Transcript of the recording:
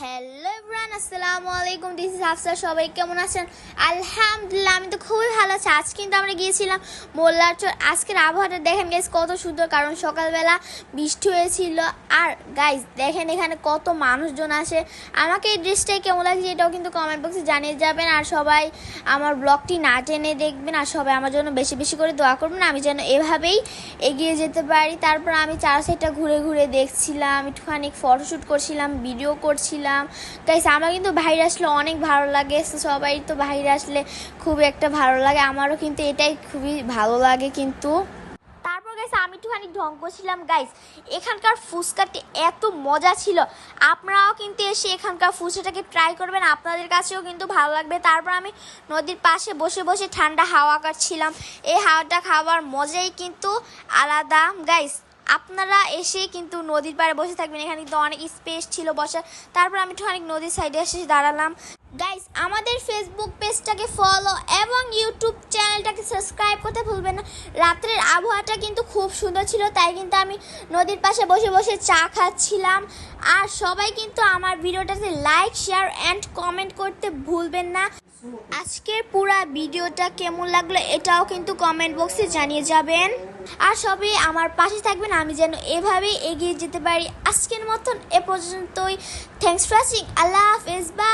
Hello, everyone. আসসালামু আলাইকুম this is Hafsa সবাই কেমন আছেন? আলহামদুলিল্লাহ, আমি তো খুবই ভালো আছি। আজ কিন্তু আমরা গিয়েছিলাম মোল্লার চর আজকের আবহাওয়াটা দেখেন গাইজ কত সুন্দর, কারণ সকালবেলা বৃষ্টি হয়েছিল। আর গাইজ দেখেন এখানে কত মানুষজন আসে। আমাকে এই ড্রেসটাই কেমন লাগছে এটাও কিন্তু কমেন্ট বক্সে জানিয়ে যাবেন। আর সবাই আমার ব্লগটি না টেনে দেখবেন, আর সবাই আমার জন্য বেশি বেশি করে দোয়া করবেন। আমি যেন এভাবেই এগিয়ে যেতে পারি। তারপর আমি চার সাইডটা ঘুরে ঘুরে দেখছিলাম, একটুখানি ফটোশ্যুট করছিলাম ভিডিও করছিলাম। গাইস আমার কিন্তু বাইরে আসলে অনেক ভালো লাগে সবাই তো বাইরে আসলে খুব একটা ভালো লাগে। আমারও কিন্তু এটাই খুবই ভালো লাগে কিন্তু। তারপর গাইস আমি একটুখানি ঢং করছিলাম। গাইস এখানকার ফুচকাটি এত মজা ছিল। আপনারাও কিন্তু এসে এখানকার ফুচকাটাকে ট্রাই করবেন। আপনাদের কাছেও কিন্তু ভালো লাগবে। তারপর আমি নদীর পাশে বসে বসে ঠান্ডা হাওয়া কাটছিলাম। এই হাওয়াটা খাওয়ার মজাই কিন্তু আলাদা। গাইস আপনারা এসে কিন্তু নদীর পাড়ে বসে থাকবেন। এখানে কিন্তু অনেক স্পেস ছিল বসার। তারপর আমি অনেক নদীর সাইডে এসে দাঁড়ালাম। গাইস আমাদের ফেসবুক পেজটাকে ফলো এবং ইউটিউব চ্যানেলটাকে সাবস্ক্রাইব করতে ভুলবেন না। রাত্রের আবহাওয়াটা কিন্তু খুব সুন্দর ছিল, তাই কিন্তু আমি নদীর পাশে বসে বসে চা খাচ্ছিলাম। আর সবাই কিন্তু আমার ভিডিওটাতে লাইক শেয়ার অ্যান্ড কমেন্ট করতে ভুলবেন না। আজকের পুরা ভিডিওটা কেমন লাগল এটাও কিন্তু কমেন্ট বক্সে জানিয়ে যাবেন। আর সবই আমার পাশে থাকবেন। আমি যেন এভাবেই এগিয়ে যেতে পারি। আজকের মতন এ পর্যন্তই। থ্যাংকস ফর ওয়াচিং আল্লাহ হাফেজ। বাই